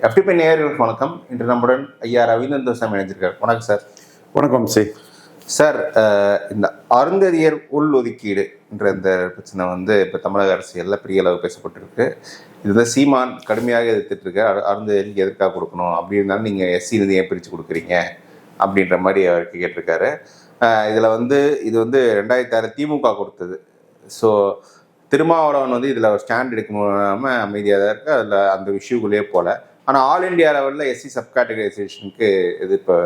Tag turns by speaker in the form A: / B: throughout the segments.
A: FTP நேயர்களுக்கு வணக்கம். இன்று நம்முடன் ஐயா ரவீந்திரன் சாமி இணைஞ்சிருக்கார் வணக்கம் சார்.
B: வணக்கம் சி.
A: சார் இந்த அருந்ததியர் உள் ஒதுக்கீடு என்ற இந்த பிரச்சனை வந்து இப்போ தமிழக அரசியலில் பெரிய அளவு பேசப்பட்டிருக்கு. இது வந்து சீமான் கடுமையாக எதிர்த்துட்டு இருக்கார் அரு- அருந்ததியருக்கு எதற்காக கொடுக்கணும்? அப்படி இருந்தாலும் நீங்கள் எஸ்சி நிதியை பிரித்து கொடுக்குறீங்க? அப்படின்ற மாதிரி அவருக்கு கேட்டிருக்காரு. இதில் வந்து இது வந்து ரெண்டாயிரத்தி ஆறு திமுக கொடுத்தது. ஸோ திருமாவளவன் வந்து இதில் ஒரு ஸ்டாண்ட் எடுக்க முடியாமல் அமைதியாக தான் இருக்கு அதில் அந்த இஷ்யூக்குள்ளேயே போகல ஆனால் ஆல் இந்தியா லெவலில் எஸ்சி சப் கேட்டகரைசேஷனுக்கு எதிர்ப்பு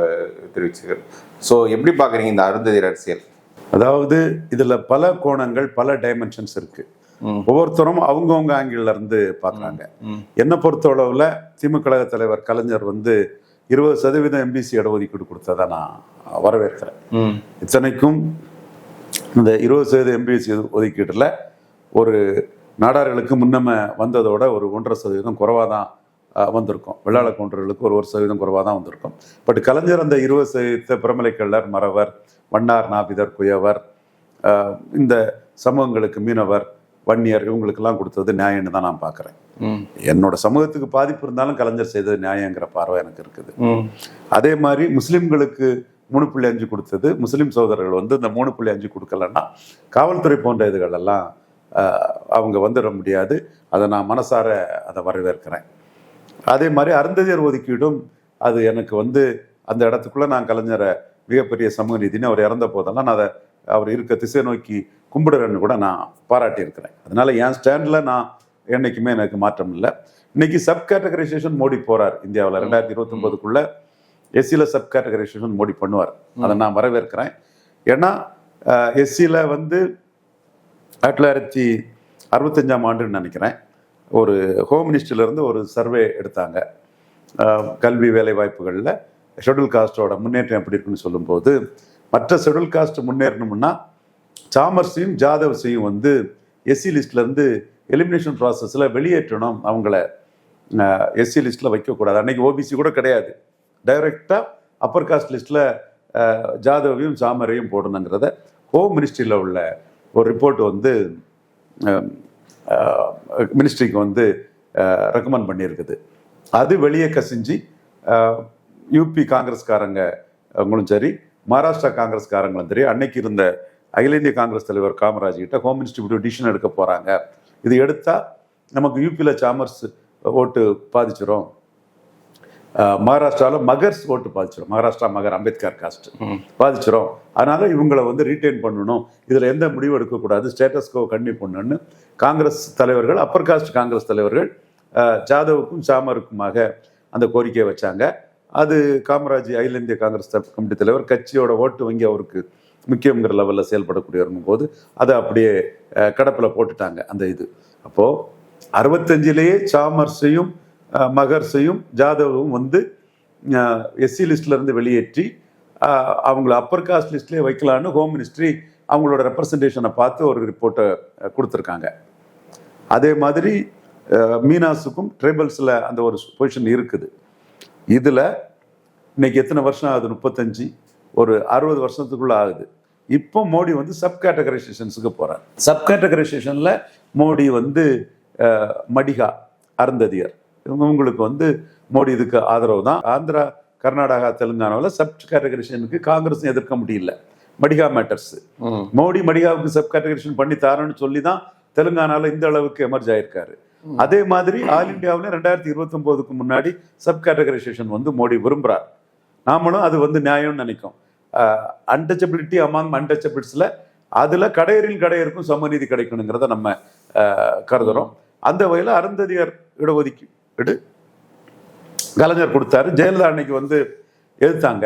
A: தெரிவிச்சிருக்கு. ஸோ எப்படி பார்க்குறீங்க இந்த அருந்ததியர் அரசியல்
B: அதாவது இதுல பல கோணங்கள் பல டைமென்ஷன்ஸ் இருக்கு.
A: ம்.
B: ஒவ்வொருத்தரும் அவங்கவுங்க ஆங்கிள் இருந்து பார்க்கறாங்க. என்னை பொறுத்தளவுல திமுக கழக தலைவர் கலைஞர் வந்து இருபது சதவீதம் எம்பிசி இடஒதுக்கீடு கொடுத்ததை நான் வரவேற்கிறேன். இத்தனைக்கும் இந்த இருபது சதவீதம் எம்பிசி ஒதுக்கீட்டில் ஒரு நாடார்களுக்கு முன்னம வந்ததோட ஒரு ஒன்றரை சதவீதம் குறைவாக தான் வந்திருக்கும். வெள்ளாள கவுண்டர்களுக்கு ஒரு ஒரு சதவீதம் குறைவாக தான் வந்திருக்கும். பட் கலைஞர் அந்த இருபது சதவீத பிரமலை கள்ளர் மறவர் வண்ணார் நாபிதர் குயவர் இந்த சமூகங்களுக்கு மீனவர் வன்னியர் இவங்களுக்கெல்லாம் கொடுத்தது நியாயம்னு தான் நான் பார்க்குறேன். என்னோட சமூகத்துக்கு பாதிப்பு இருந்தாலும் கலைஞர் செய்தது நியாயங்கிற பார்வை எனக்கு இருக்குது. அதே மாதிரி முஸ்லிம்களுக்கு மூணு புள்ளி அஞ்சு கொடுத்தது முஸ்லீம் சகோதரர்கள் வந்து இந்த மூணு புள்ளி அஞ்சு கொடுக்கலன்னா காவல்துறை போன்ற இதுகள் எல்லாம் அவங்க வந்துட முடியாது. அதை நான் மனசார அதை வரவேற்கிறேன். அதே மாதிரி அருந்ததியர் ஒதுக்கீடும் அது எனக்கு வந்து அந்த இடத்துக்குள்ள நான் கலைஞரை மிகப்பெரிய சமூக நீதினு அவர் இறந்த போதெல்லாம் நான் அதை அவர் இருக்க திசை நோக்கி கும்பிடுறேன்னு கூட நான் பாராட்டியிருக்கிறேன். அதனால என் ஸ்டாண்டில் நான் என்னைக்குமே எனக்கு மாற்றம் இல்லை. இன்னைக்கு சப் கேட்டகரைசேஷன் மோடி போறார் இந்தியாவில். ரெண்டாயிரத்தி இருபத்தொன்பதுக்குள்ள எஸ்சியில் சப் கேட்டகரைசேஷன் மோடி பண்ணுவார். அதை நான் வரவேற்கிறேன். ஏன்னா எஸ்சியில் வந்து ஆயிரத்தி தொள்ளாயிரத்தி அறுபத்தஞ்சாம் ஆண்டுன்னு நினைக்கிறேன். ஒரு ஹோம் மினிஸ்ட்ரியிலேருந்து ஒரு சர்வே எடுத்தாங்க. கல்வி வேலை வாய்ப்புகளில் ஷெட்யூல் முன்னேற்றம் எப்படி இருக்குன்னு சொல்லும்போது மற்ற ஷெட்யூல் காஸ்ட் முன்னேறணும்னா சாமர்ஸையும் ஜாதவ்ஸையும் வந்து எஸ்சி லிஸ்ட்லேருந்து எலிமினேஷன் ப்ராசஸில் வெளியேற்றணும் அவங்கள. எஸ்சி லிஸ்ட்டில் வைக்கக்கூடாது அன்றைக்கி ஓபிசி கூட கிடையாது. டைரெக்டாக அப்பர் காஸ்ட் லிஸ்ட்டில் ஜாதவையும் சாமரையும் போடணுங்கிறத ஹோம் மினிஸ்ட்ரியில் உள்ள ஒரு ரிப்போர்ட் வந்து மினிஸ்ட்ரிக்கு வந்து ரெக்கமெண்ட் பண்ணியிருக்குது. அது வெளியே கசிஞ்சு யூபி காங்கிரஸ்காரங்க அவங்களும் சரி மகாராஷ்டிரா காங்கிரஸ்காரங்களும் சரி அன்னைக்கு இருந்த அகில இந்திய காங்கிரஸ் தலைவர் காமராஜ் கிட்ட ஹோம் மினிஸ்ட்ரி டிசிஷன் எடுக்க போகிறாங்க இது எடுத்தால் நமக்கு யூபியில் சாமர்ஸ் ஓட்டு பாதிச்சிடும் மகாராஷ்டிராவில் மகர்ஸ் ஓட்டு பாதிச்சிடும் மகாராஷ்டிரா மகர் அம்பேத்கர் காஸ்ட். பாதிச்சிடும் அதனால இவங்களை வந்து ரீட்டைன் பண்ணணும். இதில் எந்த முடிவும் எடுக்கக்கூடாது. ஸ்டேட்டஸ்கோ கண்ணி பண்ணணும்னு காங்கிரஸ் தலைவர்கள் அப்பர் காஸ்ட் காங்கிரஸ் தலைவர்கள் ஜாதவுக்கும் சாமருக்குமாக அந்த கோரிக்கையை வச்சாங்க. அது காமராஜ் அகில இந்திய காங்கிரஸ் கமிட்டி தலைவர் கட்சியோட ஓட்டு வங்கி அவருக்கு முக்கியங்கிற லெவலில் செயல்படக்கூடியவருங்கும் போது அதை அப்படியே கடப்பில் போட்டுட்டாங்க அந்த இது. அப்போது அறுபத்தஞ்சிலேயே சாமர்ஸையும் மகர்ஸையும் ஜாதவும் வந்து எஸ்சி லிஸ்ட்லேருந்து வெளியேற்றி அவங்கள அப்பர் காஸ்ட் லிஸ்ட்லேயே வைக்கலான்னு ஹோம் மினிஸ்ட்ரி அவங்களோட ரெப்ரசன்டேஷனை பார்த்து ஒரு ரிப்போர்ட்டை கொடுத்துருக்காங்க. அதே மாதிரி மீனாஸுக்கும் ட்ரைபல்ஸில் அந்த ஒரு பொசிஷன் இருக்குது. இதில் இன்னைக்கு எத்தனை வருஷம் ஆகுது? முப்பத்தஞ்சு. ஒரு அறுபது வருஷத்துக்குள்ள ஆகுது. இப்போ மோடி வந்து சப் கேட்டகரைசேஷன்ஸுக்கு போகிறார் சப் கேட்டகரைசேஷனில் மோடி வந்து மடிகா அருந்ததியர். இவங்களுக்கு வந்து மோடி இதுக்கு ஆதரவு தான் ஆந்திரா கர்நாடகா தெலுங்கானாவில் சப் கேட்டகரைசேஷனுக்கு காங்கிரஸும் எதிர்க்க முடியல. மடிகா மேட்டர்ஸ் மோடி மடிகாவுக்கு சப் கேட்டகரைசேஷன் பண்ணி தாரேன்னு சொல்லி தான் தெலுங்கானால இந்த அளவுக்கு எமர்ஜ் ஆயிருக்காரு. அதே மாதிரி ஆல் இந்தியாவில் ரெண்டாயிரத்தி இருபத்தொம்போதுக்கு முன்னாடி சப் கேட்டகரைசேஷன் வந்து மோடி விரும்புறார். நாமளும் அது வந்து நியாயம்னு நினைக்கும். அன்டச்சபிலிட்டி அமாங் அன்டச்சபிள்ஸில் அதில் கடையரில் கடையருக்கும் சமநீதி கிடைக்கணுங்கிறத நம்ம அஹ், கருதுறோம். அந்த வகையில் அருந்ததியர் இடஒதுக்கீடு. கலைஞர் கொடுத்தாரு. ஜெயலலிதா அன்னைக்கு வந்து எதிர்த்தாங்க.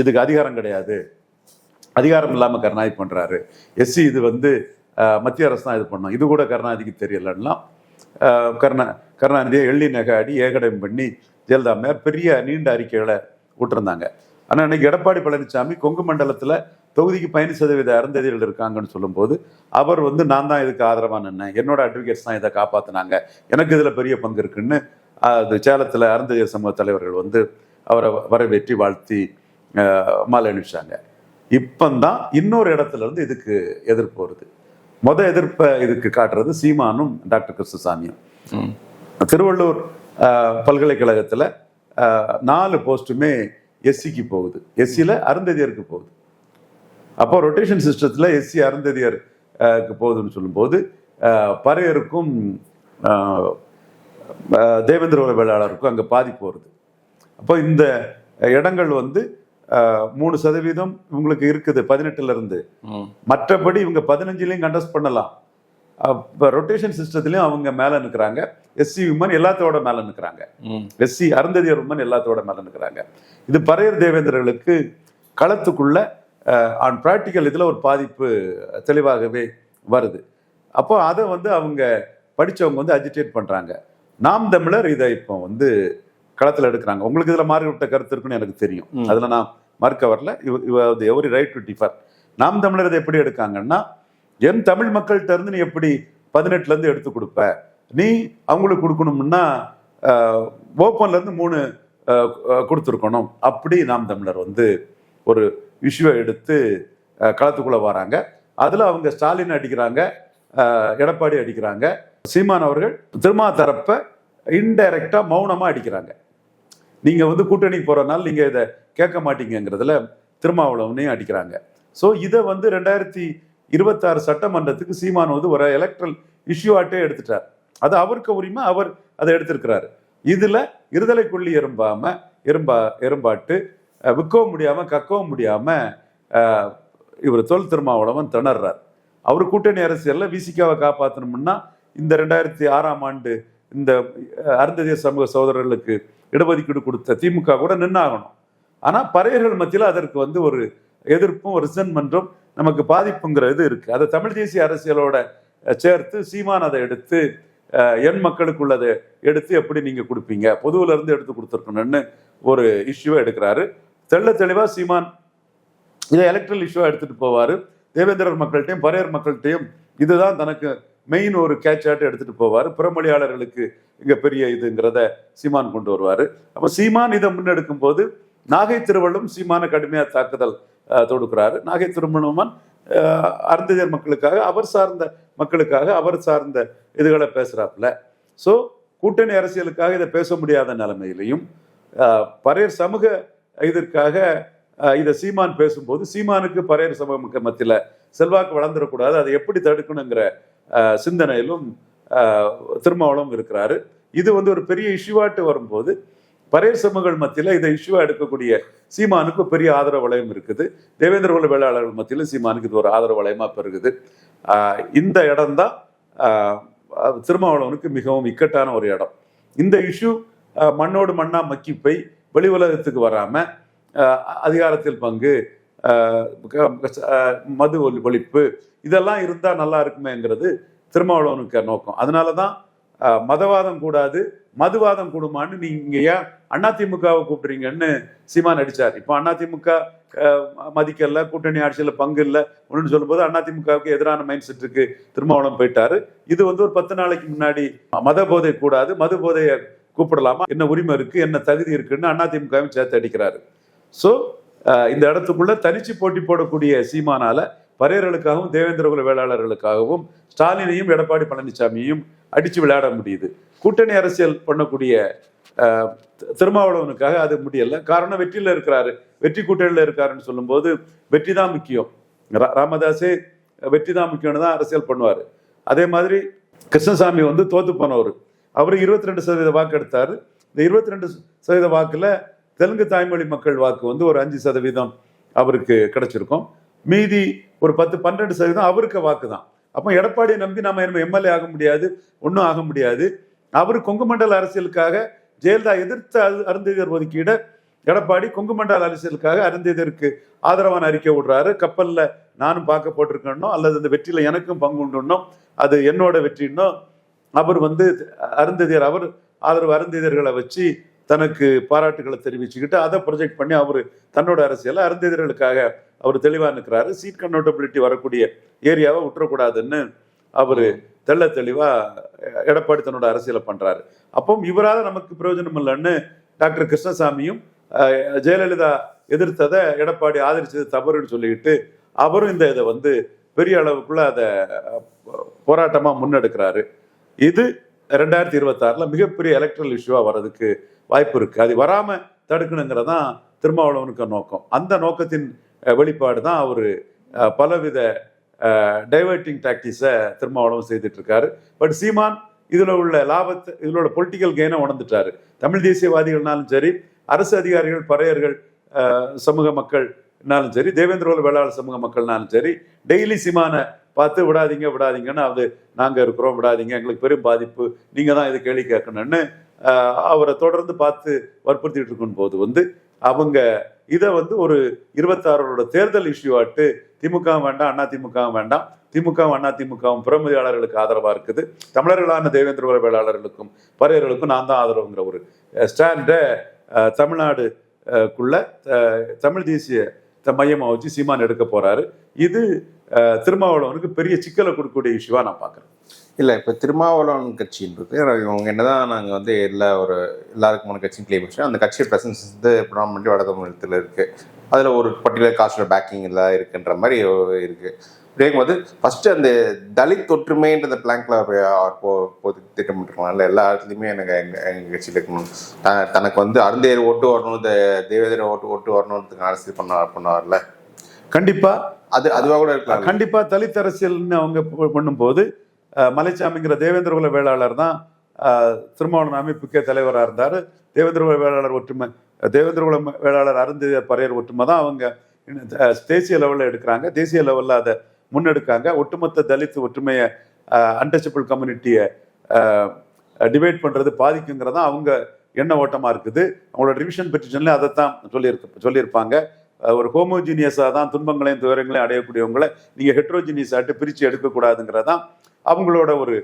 B: இதுக்கு அதிகாரம் கிடையாது. அதிகாரம் இல்லாமல் கருணாநிதி பண்ணுறாரு எஸ்சி இது வந்து மத்திய அரசு தான் இது பண்ணோம். இது கூட கருணாநிதிக்கு தெரியலன்னா கருணா கருணாநிதியை எள்ளி நகாடி ஏகடம் பண்ணி ஜெயலலிதா அம்மையார் பெரிய நீண்ட அறிக்கைகளை விட்டுருந்தாங்க. ஆனால் இன்னைக்கு எடப்பாடி பழனிசாமி கொங்கு மண்டலத்தில் தொகுதிக்கு பயணி சதவீத அருந்ததிகள் இருக்காங்கன்னு சொல்லும்போது அவர் வந்து நான் தான் இதுக்கு ஆதரவாக நின்னேன். என்னோட அட்வொகேட்ஸ் தான் இதை காப்பாற்றினாங்க எனக்கு இதில் பெரிய பங்கு இருக்குன்னு அது சேலத்தில் அருந்ததியர் சமூக தலைவர்கள் வந்து அவரை வரவேற்றி வாழ்த்தி மாலை அணிவிச்சாங்க இப்பந்தான் இன்னொரு இடத்துல இருந்து இதுக்கு எதிர்ப்பு வருது. முத எதிர்ப்பை இதுக்கு காட்டுறது சீமானும் டாக்டர் கிருஷ்ணசாமியும். திருவள்ளூர் பல்கலைக்கழகத்தில் நாலு போஸ்ட்டுமே எஸ்சிக்கு போகுது. எஸ்சியில் அருந்ததியருக்கு போகுது. அப்போ ரொட்டேஷன் சிஸ்டத்தில் எஸ்சி அருந்ததியர் அஹ், க்கு போகுதுன்னு சொல்லும்போது பறையருக்கும் தேவேந்திர வேளாளருக்கும் அங்கே பாதிப்பு வருது. அப்போ இந்த இடங்கள் வந்து மூணு சதவீதம் இவங்களுக்கு இருக்குது பதினெட்டுல இருந்து
A: ம்.
B: மற்றபடி இவங்க பதினஞ்சுலையும் கண்டஸ்ட் பண்ணலாம். இப்போ ரொட்டேஷன் சிஸ்டத்துலையும் அவங்க மேலே நிற்கிறாங்க எஸ்சி விமன் எல்லாத்தோட மேலே நிற்கிறாங்க. எஸ்சி அருந்ததியர் உமன் எல்லாத்தோட மேல நிற்கிறாங்க இது பறையர் தேவேந்திரர்களுக்கு களத்துக்குள்ள ஆன் ப்ராக்டிக்கல் இதில் ஒரு பாதிப்பு தெளிவாகவே வருது. அப்போ அதை வந்து அவங்க படிச்சவங்க வந்து அஜிடேட் பண்றாங்க. நாம் தமிழர் இதை இப்போ வந்து களத்தில் எடுக்கிறாங்க. உங்களுக்கு இதில் மாறுபட்ட கருத்து இருக்குன்னு எனக்கு தெரியும். அதில் நான் மறுக்க வரல. எவரி ரைட் டு டிஃபர் நாம் தமிழர் இதை எப்படி எடுக்காங்கன்னா என் தமிழ் மக்கள்கிட்ட இருந்து நீ எப்படி பதினெட்டுல இருந்து எடுத்து கொடுப்ப? நீ அவங்களுக்கு கொடுக்கணும்னா ஓப்பன்ல இருந்து மூணு கொடுத்துருக்கணும். அப்படி நாம் தமிழர் வந்து ஒரு இஷ்யூவை எடுத்து களத்துக்குள்ள வராங்க. அதுல அவங்க ஸ்டாலின் அடிக்கிறாங்க எடப்பாடி அடிக்கிறாங்க. சீமான் அவர்கள் திருமா தரப்ப இன்டைரக்டா மௌனமா அடிக்கிறாங்க. நீங்க வந்து கூட்டணிக்கு போறதுனால நீங்க இதை கேட்க மாட்டீங்கிறதுல திருமாவளவனையும் அடிக்கிறாங்க. ஸோ இதை வந்து ரெண்டாயிரத்தி இருபத்தாறு சட்டமன்றத்துக்கு சீமான் வந்து ஒரு எலக்ட்ரல் இஷ்யூவாட்டே எடுத்துட்டார். அது அவருக்கு உரிமை அவர் அதை எடுத்திருக்கிறாரு. இதுல இருதலை கொள்ளி எறும்பாம எறும்பா எறும்பாட்டு விற்கவும் முடியாம கக்கவும் முடியாம இவர் தொல் திருமாவளவன் திணறார். அவர் கூட்டணி அரசியல்ல விசிகாவை காப்பாற்றணும்னா இந்த ரெண்டாயிரத்தி ஆறாம் ஆண்டு இந்த அருந்ததிய சமூக சகோதரர்களுக்கு இடஒதுக்கீடு கொடுத்த திமுக கூட நின்னாகணும். ஆனால் பறையர்கள் மத்தியில் அதற்கு வந்து ஒரு எதிர்ப்பும் ரிசன்மன்றம் நமக்கு பாதிப்புங்கிற இது இருக்கு. அதை தமிழ் தேசிய அரசியலோட சேர்த்து சீமான் அதை எடுத்து என் எண் மக்களுக்குள்ளதை எடுத்து எப்படி நீங்க கொடுப்பீங்க? பொதுவுல இருந்து எடுத்து கொடுத்துருக்கணும்னு ஒரு இஷ்யூவை எடுக்கிறாரு. தெள்ள தெளிவா சீமான் இதை எலக்ட்ரல் இஷ்யூவா எடுத்துட்டு போவாரு. தேவேந்திரர் மக்கள்கிட்டையும் பறையர் மக்கள்கிட்டையும் இதுதான் தனக்கு மெயின் ஒரு கேட்ச் எடுத்துகிட்டு எடுத்துட்டு போவார். பிறமொழியாளர்களுக்கு இங்க பெரிய இதுங்கிறத சீமான் கொண்டு வருவார். அப்ப சீமான் இதை முன்னெடுக்கும் போது நாகை திருவள்ளும் சீமான கடுமையா தாக்குதல் தொடுக்கிறாரு. நாகை திருமணமன் அருந்ததியர் மக்களுக்காக அவர் சார்ந்த மக்களுக்காக அவர் சார்ந்த இதுகளை பேசுறாப்புல. ஸோ கூட்டணி அரசியலுக்காக இதை பேச முடியாத நிலைமையிலையும் பரையர் சமூக இதற்காக இதை சீமான் பேசும்போது சீமானுக்கு பரையர் சமூக மத்தியில் செல்வாக்கு வளர்ந்துடக்கூடாது. அதை எப்படி தடுக்கணுங்கிற சிந்தனையிலும் அஹ், திருமாவளம் இருக்கிறாரு. இது வந்து ஒரு பெரிய இஷ்யூவாட்டு வரும்போது பறையர் சமூகங்கள் மத்தியில் இதை இஷ்யூவாக எடுக்கக்கூடிய சீமானுக்கு பெரிய ஆதரவு வளையம் இருக்குது. தேவேந்திர குல வேளாளர்கள் மத்தியில் சீமானுக்கு இது ஒரு ஆதரவு வளையமாக பெருகுது. இந்த இடம்தான் ஆஹ் திருமாவளவனுக்கு மிகவும் இக்கட்டான ஒரு இடம். இந்த இஷ்யூ மண்ணோடு மண்ணா மக்கி போய் வெளி உலகத்துக்கு வராமல் அதிகாரத்தில் பங்கு மது ஒலி- ஒழிப்பு இதெல்லாம் இருந்தா நல்லா இருக்குமேங்கிறது திருமாவளவனுக்கு நோக்கம். அதனாலதான் ஆஹ் மதவாதம் கூடாது மதுவாதம் கூடுமான்னு நீங்க ஏன் அதிமுகவை கூப்பிடுறீங்கன்னு சீமான் அடிச்சார் இப்போ அதிமுக மதிக்கல கூட்டணி ஆட்சியில பங்கு இல்லை ஒன்றுன்னு சொல்லும்போது அதிமுகவுக்கு எதிரான மைண்ட் செட்டுக்கு திருமாவளவன் போயிட்டாரு. இது வந்து ஒரு பத்து நாளைக்கு முன்னாடி மத போதை கூடாது மது போதையை கூப்பிடலாமா? என்ன உரிமை இருக்கு என்ன தகுதி இருக்குன்னு அதிமுகவும் சேர்த்து அடிக்கிறாரு. ஸோ இந்த இடத்துக்குள்ள தனிச்சு போட்டி போடக்கூடிய சீமானால பரையர்களுக்காகவும் தேவேந்திரகுல வேளாளர்களுக்காகவும் ஸ்டாலினையும் எடப்பாடி பழனிசாமியையும் அடித்து விளையாட முடியுது. கூட்டணி அரசியல் பண்ணக்கூடிய திருமாவளவனுக்காக அது முடியல. காரணம் வெற்றியில் இருக்கிறாரு. வெற்றி கூட்டணியில் இருக்காருன்னு சொல்லும்போது வெற்றி தான் முக்கியம். ரா- ராமதாஸே வெற்றி தான் முக்கியம்னு தான் அரசியல் பண்ணுவார். அதே மாதிரி கிருஷ்ணசாமி வந்து தோத்து போனவர். அவர் இருபத்தி ரெண்டு சதவீத வாக்கு எடுத்தார் இந்த இருபத்தி ரெண்டு சதவீத வாக்கில் தெலுங்கு தாய்மொழி மக்கள் வாக்கு வந்து ஒரு அஞ்சு சதவீதம் அவருக்கு கிடைச்சிருக்கும். மீதி ஒரு பத்து பன்னெண்டு சதவீதம் அவருக்கு வாக்கு தான். அப்போ எடப்பாடியை நம்பி நம்ம எம்எல்ஏ ஆக முடியாது ஒன்றும் ஆக முடியாது. அவர் கொங்கு மண்டல அரசியலுக்காக ஜெயலலிதா எதிர்த்த அரு- அருந்ததியர் ஒதுக்கீட எடப்பாடி கொங்கு மண்டல அரசியலுக்காக அருந்ததியருக்கு ஆதரவான அறிக்கை விடுறாரு. கப்பலில் நானும் பார்க்க போட்டிருக்கணும் அல்லது இந்த வெற்றியில் எனக்கும் பங்கு உண்டுன்னும் அது என்னோட வெற்றின்னும் அவர் வந்து அருந்ததியர் அவர் ஆதரவு அருந்ததியர்களை வச்சு தனக்கு பாராட்டுகளை தெரிவிச்சுக்கிட்டு அதை ப்ரொஜெக்ட் பண்ணி அவர் தன்னோட அரசியலை அருந்ததியர்களுக்காக அவர் தெளிவா நிற்கிறாரு சீட் கன்னோட்டபிலிட்டி வரக்கூடிய ஏரியாவை விட்டுறக்கூடாதுன்னு அவர் தெள்ள தெளிவா எடப்பாடி தன்னோட அரசியலை பண்றாரு. அப்போ இவரால நமக்கு பிரயோஜனம் இல்லைன்னு டாக்டர் கிருஷ்ணசாமியும் ஜெயலலிதா எதிர்த்ததை எடப்பாடி ஆதரிச்சது தவறுன்னு சொல்லிக்கிட்டு அவரும் இந்த இதை வந்து பெரிய அளவுக்குள்ள அதை அஹ், போராட்டமா முன்னெடுக்கிறாரு. இது ரெண்டாயிரத்தி இருபத்தாறில் மிகப்பெரிய எலக்ட்ரல் இஷ்யூவாக வர்றதுக்கு வாய்ப்பு இருக்குது அது வராம தடுக்கணுங்கிறதான் திருமாவளவனுக்கு நோக்கம். அந்த நோக்கத்தின் வெளிப்பாடு தான் அவர் பலவித டைவர்ட்டிங் டாக்டிஸை திருமாவளவன் செய்துட்ருக்காரு. பட் சீமான் இதில் உள்ள லாபத்தை இதில் உள்ள பொலிட்டிக்கல் கெயினை உணர்ந்துட்டாரு. தமிழ் தேசியவாதிகள்னாலும் சரி அரசு அதிகாரிகள் பறையர்கள் சமூக மக்கள்னாலும் சரி தேவேந்திர வேளாளர் சமூக மக்கள்னாலும் சரி டெய்லி சீமான பார்த்து விடாதீங்க விடாதீங்கன்னு அது நாங்கள் இருக்கிறோம் விடாதீங்க. எங்களுக்கு பெரும் பாதிப்பு. நீங்கள் தான் இது கேள்வி கேட்கணும்னு அவரை தொடர்ந்து பார்த்து வற்புறுத்திட்டு இருக்கும் போது வந்து அவங்க இதை வந்து ஒரு இருபத்தாறோட தேர்தல் இஷ்யூ ஆட்டு திமுக வேண்டாம் அண்ணா திமுக வேண்டாம். திமுக அண்ணா திமுகவும் பிரமுதியாளர்களுக்கு ஆதரவாக இருக்குது. தமிழர்களான தேவேந்திர வேளாளர்களுக்கும் பறையர்களுக்கும் நான் தான் ஆதரவுங்கிற ஒரு ஸ்டாண்டை தமிழ்நாடு தமிழ் தேசிய த- வச்சு சீமான் எடுக்க போகிறாரு இது திருமாவளவனுக்கு பெரிய சிக்கலை கொடுக்கக்கூடிய இஷ்யூவா நான் பார்க்கறேன்.
A: இல்ல இப்ப திருமாவளவன் கட்சின்னு இருக்கு. இவங்க என்னதான் நாங்க வந்து எல்லா ஒரு எல்லாருக்குமான கட்சியும் கிளைம் பண்ணோம் அந்த கட்சியோட பிரசன்ஸ் வந்து ப்ராமண்டி வட தமிழகத்தில் இருக்கு. அதுல ஒரு பர்டிகுலர் காஸ்டோட பேக்கிங் எல்லாம் இருக்குன்ற மாதிரி இருக்கு. இப்படி இருக்கும்போது ஃபர்ஸ்ட் அந்த தலித் ஒற்றுமைன்ற பிளாங்க்ல திட்டமிட்டுருக்கலாம் எல்லா இடத்துலையுமே எனக்கு எங்க எங்க கட்சியில் இருக்கணும் த- தனக்கு வந்து அருந்தேர் ஓட்டு வரணும் தே- தேவேந்திர ஓட்டு ஓட்டு வரணுன்றதுக்கு அரசியல் பண்ண பண்ணுவார்ல.
B: கண்டிப்பா
A: அது அதுவாக கூட இருக்கலாம்.
B: கண்டிப்பா தலித் அரசியல்னு அவங்க பண்ணும்போது மலைச்சாமிங்கிற தேவேந்திரகுல வேளாளர் தான் திருமாவளவன் அமைப்புக்கே தலைவராக இருந்தார். தேவேந்திரகுல வேளாளர் ஒற்றுமை தேவேந்திரகுல வேளாளர் அருந்ததியர் பறையர் ஒற்றுமை தான் அவங்க தேசிய லெவலில் எடுக்கிறாங்க. தேசிய லெவலில் அதை முன்னெடுக்காங்க. ஒட்டுமொத்த தலித் ஒற்றுமையை அன்டச்சபிள் கம்யூனிட்டியை டிவைட் பண்றது பாதிக்குங்கிறதான் அவங்க எண்ண ஓட்டமாக இருக்குது. அவங்களோட ரிவிஷன் பெட்டிஷன்ல அதைத்தான் சொல்லியிருக்க சொல்லியிருப்பாங்க. ஒரு ஹோமோஜீனியஸாக தான் துன்பங்களையும் துயரங்களையும் அடையக்கூடியவங்களை நீங்கள் ஹெட்ரோஜீனியஸ் ஆட்டு பிரித்து எடுக்கக்கூடாதுங்கிறதான் அவங்களோட ஒரு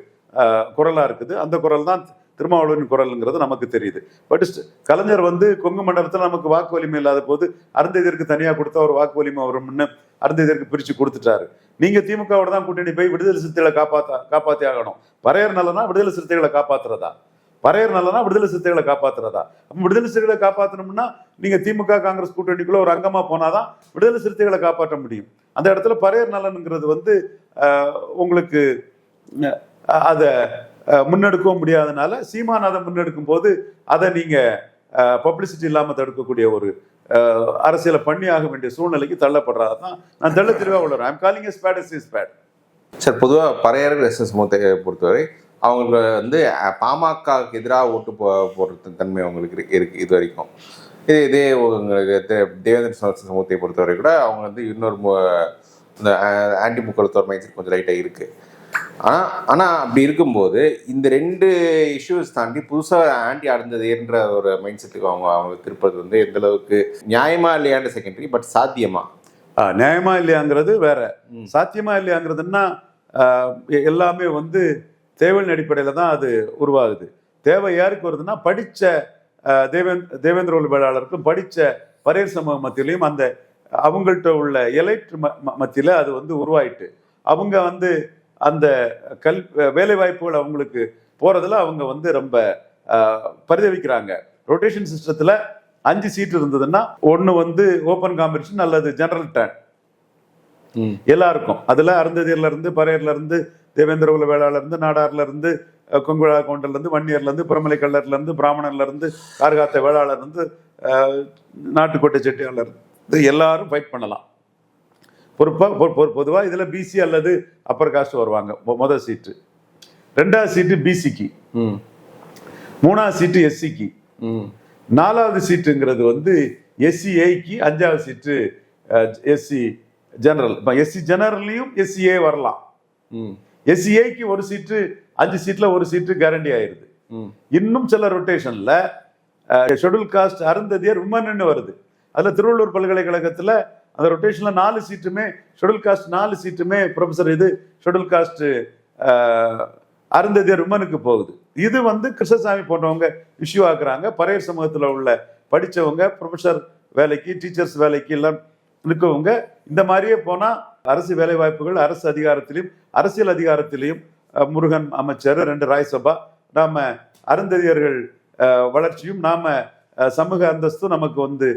B: குரலாக இருக்குது. அந்த குரல் தான் திருமாவளவன் குரலுங்கிறது நமக்கு தெரியுது. பட் கலைஞர் வந்து கொங்கு மண்டலத்தில் நமக்கு வாக்கு வலிமை இல்லாத போது அருந்ததிற்கு தனியாக கொடுத்தா ஒரு வாக்கு வலிமை வரும்னு அருந்ததிற்கு பிரித்து கொடுத்துட்டாரு. நீங்க திமுகவோட தான் கூட்டணி போய் விடுதலை சிறுத்தைகளை காப்பாற்ற காப்பாற்றி ஆகணும். பறையர் நல்லனா விடுதலை சிறுத்தைகளை காப்பாத்துறதா? பறையர் நல்லனா விடுதலை சிறுத்தைகளை காப்பாத்துறதா? அப்போ விடுதலை சிறுத்தைகளை காப்பாற்றணும்னா நீங்க திமுக காங்கிரஸ் கூட்டணிக்குள்ள ஒரு அங்கமா போனாதான் விடுதலை சிறுத்தைகளை காப்பாற்ற முடியும். அந்த இடத்துல பறையர் நலனுங்கிறது வந்து உங்களுக்கு அதை முன்னெடுக்கவும் முடியாதனால சீமான் அதை முன்னெடுக்கும் போது அதை நீங்க பப்ளிசிட்டி இல்லாமல் தடுக்கக்கூடிய ஒரு அஹ், அரசியலை பண்ணி ஆக வேண்டிய சூழ்நிலைக்கு தள்ளப்படுறதான் நான் தெள்ள தெளிவாக உள்ளேன் I'm calling S bad S is bad
A: sir பொதுவாக பறையர் எஸ்எஸ் மூத்தை பொறுத்தவரை அவங்களுக்கு வந்து பாமகவுக்கு எதிராக ஓட்டு போ போடுற தன்மை அவங்களுக்கு இருக்கு- இருக்கு இது வரைக்கும். இதே இதே உங்களுக்கு தேவேந்திர சமூகத்தை பொறுத்தவரை கூட அவங்க வந்து இன்னொரு இந்த ஆன்டி முக்கலத்தோர் மைண்ட் கொஞ்சம் லைட்டாக இருக்கு. ஆனால் ஆனால் அப்படி இருக்கும்போது இந்த ரெண்டு இஷ்யூஸ் தாண்டி புதுசாக ஆன்டி அடைந்ததுன்ற ஒரு மைண்ட் செட்டுக்கு அவங்க அவங்க திருப்பது வந்து எந்த அளவுக்கு நியாயமா இல்லையான்ற செகண்டரி பட் சாத்தியமா?
B: நியாயமா இல்லையாங்கிறது வேற. சாத்தியமா இல்லையாங்கிறதுன்னா எல்லாமே வந்து தேவையின் அடிப்படையில் தான் அது உருவாகுது. தேவை யாருக்கு வருதுன்னா படித்த தேவேந் தேவேந்திர வேளாளருக்கும் படித்த பரையர் சமூக மத்தியிலையும் அந்த அவங்கள்ட்ட உள்ள எலைட் மத்தியில் அது வந்து உருவாயிட்டு அவங்க வந்து அந்த கல் வேலை வாய்ப்புகள் அவங்களுக்கு போறதுல அவங்க வந்து ரொம்ப பரிதவிக்கிறாங்க. ரொட்டேஷன் சிஸ்டத்தில் அஞ்சு சீட் இருந்ததுன்னா ஒன்று வந்து ஓப்பன் காம்படிஷன் அல்லது ஜெனரல் டேன் எல்லாருக்கும். அதுல அருந்ததியர்ல இருந்து பறையர்ல இருந்து தேவேந்திர குல வேளாளர்ல இருந்து நாடார்ல இருந்து அஹ், கொங்குழா கவுண்டர்ல இருந்து வன்னியர்ல இருந்து புறமலை கள்ளர்ல இருந்து பிராமணர்ல இருந்து கார்காத்த வேளாளர் இருந்து அஹ், நாட்டுக்கோட்டை செட்டியாளர். இருந்து எல்லாரும் ஃபைட் பண்ணலாம். பொறுப்பா பொ- பொ- பொதுவா இதுல பிசி அல்லது அப்பர் காஸ்ட் வருவாங்க மொ- முதல் சீட்டு. ரெண்டாவது சீட்டு பிசிக்கு
A: ம்.
B: மூணாவது சீட்டு எஸ்சிக்கு
A: ம்.
B: நாலாவது சீட்டுங்கிறது வந்து எஸ்சிஏக்கு அஞ்சாவது சீட்டு எஸ்சி ஜெனரல் இப்போ எஸ்சி ஜெனரல்லையும் எஸ்சிஏ வரலாம்.
A: ம்
B: எஸ்சிஏக்கு ஒரு சீட்டு அஞ்சு சீட்ல ஒரு சீட்டு கேரண்டி ஆயிருது.
A: ம்.
B: இன்னும் சில ரொட்டேஷன்ல ஷெட்யூல் காஸ்ட் அருந்ததியர் விமன்னு வருது. அதுல திருவள்ளூர் பல்கலைக்கழகத்துல அந்த ரொட்டேஷன்ல நாலு சீட்டுமே ஷெட்யூல் காஸ்ட் நாலு சீட்டுமே ப்ரொஃபசர் இது ஷெட்யூல் காஸ்ட் அருந்ததியர் விமனுக்கு போகுது. இது வந்து கிருஷ்ணசாமி போன்றவங்க இஷ்யூ ஆக்குறாங்க. பறையர் சமூகத்துல உள்ள படிச்சவங்க ப்ரொஃபசர் வேலைக்கு டீச்சர்ஸ் வேலைக்கு எல்லாம் இருக்கவங்க இந்த மாதிரியே போனா அரசு வேலை வாய்ப்புகள் அரசு அதிகாரத்திலையும் அரசியல் அதிகாரத்திலையும் முருகன் அமைச்சர் ரெண்டு ராய்சபா. நாம அருந்ததியர்கள் வளர்ச்சியும் நாம சமூக அந்தஸ்தும் நமக்கு வந்து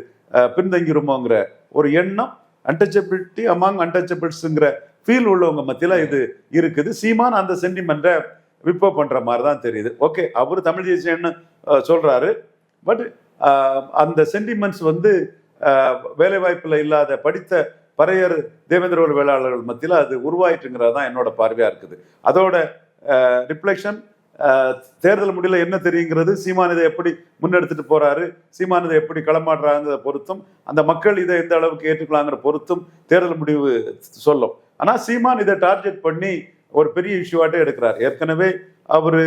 B: பின்தங்கிருமோங்கிற ஒரு எண்ணம் அன்டச்சபிலிட்டி அமாங் அன்டச்சபிள்ஸுங்கிற ஃபீல் உள்ளவங்க மத்தியில் இது இருக்குது. சீமான் அந்த சென்டிமெண்ட்டை விப்போ பண்ணுற மாதிரி தான் தெரியுது. ஓகே அவர் தமிழ் தேசியன்னு சொல்கிறாரு பட் அந்த சென்டிமெண்ட்ஸ் வந்து வேலைவாய்ப்பில் இல்லாத படித்த பறையர் தேவேந்திர வேளாளர்கள் மத்தியில் அது உருவாயிட்டுங்கிறது தான் என்னோட பார்வையாக இருக்குது. அதோட ரிஃப்ளெக்ஷன் தேர்தல் முடியல என்ன தெரியுங்கிறது சீமான் இதை எப்படி முன்னெடுத்துட்டு போறாரு சீமான் இதை எப்படி களமாடுறாங்கிறத பொறுத்தும் அந்த மக்கள் இதை எந்த அளவுக்கு ஏற்றுக்கலாங்கிற பொறுத்தும் தேர்தல் முடிவு சொல்லும். ஆனால் சீமான் இதை டார்கெட் பண்ணி ஒரு பெரிய இஷ்யூவாட்டே எடுக்கிறார். ஏற்கனவே அவர்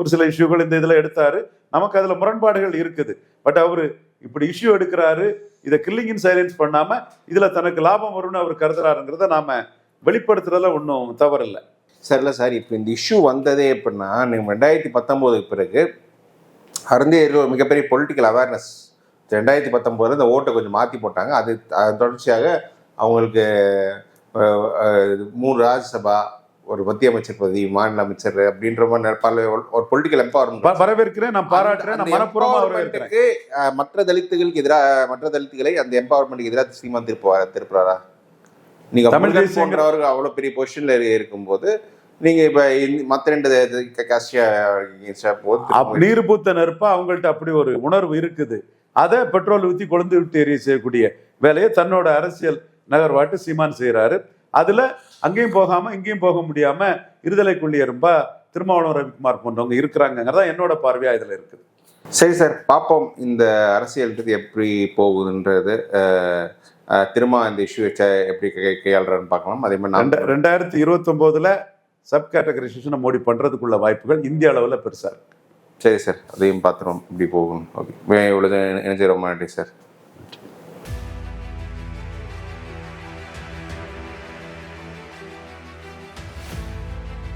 B: ஒரு சில இஷ்யூகள் இந்த இதில் எடுத்தார். நமக்கு அதில் முரண்பாடுகள் இருக்குது. பட் அவர் இப்படி இஷ்யூ எடுக்கிறாரு இதை கில்லிங் இன் சைலன்ஸ் பண்ணாம இதுல தனக்கு லாபம் வரும்னு அவர் கருதுறாருங்கிறத நாம வெளிப்படுத்துறதுல ஒன்றும் தவறில்லை.
A: சரில சார் இப்போ இந்த இஷ்யூ வந்ததே எப்படின்னா நீங்கள் ரெண்டாயிரத்தி பத்தொம்போதுக்கு பிறகு அருந்தேரியில் ஒரு மிகப்பெரிய பொலிட்டிக்கல் அவேர்னஸ் ரெண்டாயிரத்தி பத்தொம்போதில் இந்த ஓட்டை கொஞ்சம் மாற்றி போட்டாங்க. அது தொடர்ச்சியாக அவங்களுக்கு மூணு ராஜ்யசபா ஒரு மத்திய அமைச்சர் பதவி மாநில அமைச்சர் அப்படின்ற மாதிரி பல ஒரு பொலிட்டிக்கல் எம்பவர்மெண்ட்
B: வரவேற்கிறேன் நான் பாராட்டுறேன் நான்
A: மற்ற தலித்துகளுக்கு எதிராக மற்ற தலித்துகளை அந்த எம்பவர்மெண்ட்டுக்கு எதிராக சீமான் திருப்புவாரா திருப்புறாரா? நீங்க
B: தமிழ்
A: போன்றவர்கள் அவ்வளவு பெரிய பொசிஷன்ல இருக்கும்போது நீங்க இப்ப மத்த ரெண்டு
B: அப்- நீர் பூத்த நெருப்பா அவங்கள்ட்ட அப்படி ஒரு உணர்வு இருக்குது. அதை பெட்ரோல் ஊத்தி கொழுந்து விட்டு எரிய செய்யக்கூடிய வேலையை தன்னோட அரசியல் நகர்வாட்டு சீமான் செய்யறாரு அதுல அங்கேயும் போகாம இங்கேயும் போக முடியாம இருதலை கொள்ளியரும்பா திருமாவளவன் ரவிக்குமார் போன்றவங்க இருக்கிறாங்கிறதா என்னோட பார்வையா இதுல இருக்குது
A: சரி சார் பார்ப்போம். இந்த அரசியலுக்கு எப்படி போகுதுன்றது. திரும்ப இந்த இஷ்யூ எப்படி கை- கையாளுறாருன்னு பார்க்கலாம். அதே மாதிரி நான்
B: ரெண்டாயிரத்தி இருபத்தி ஒன்பதுல சப் கேட்டகரைசேஷனை மோடி பண்றதுக்குள்ள வாய்ப்புகள் இந்திய அளவுல பெருசா இருக்கு.
A: சரி சார் அதையும் பார்த்துருவோம். இப்படி போகும் ஓகே. இவ்வளவு இணைஞ்சு ரொம்ப நன்றி சார்.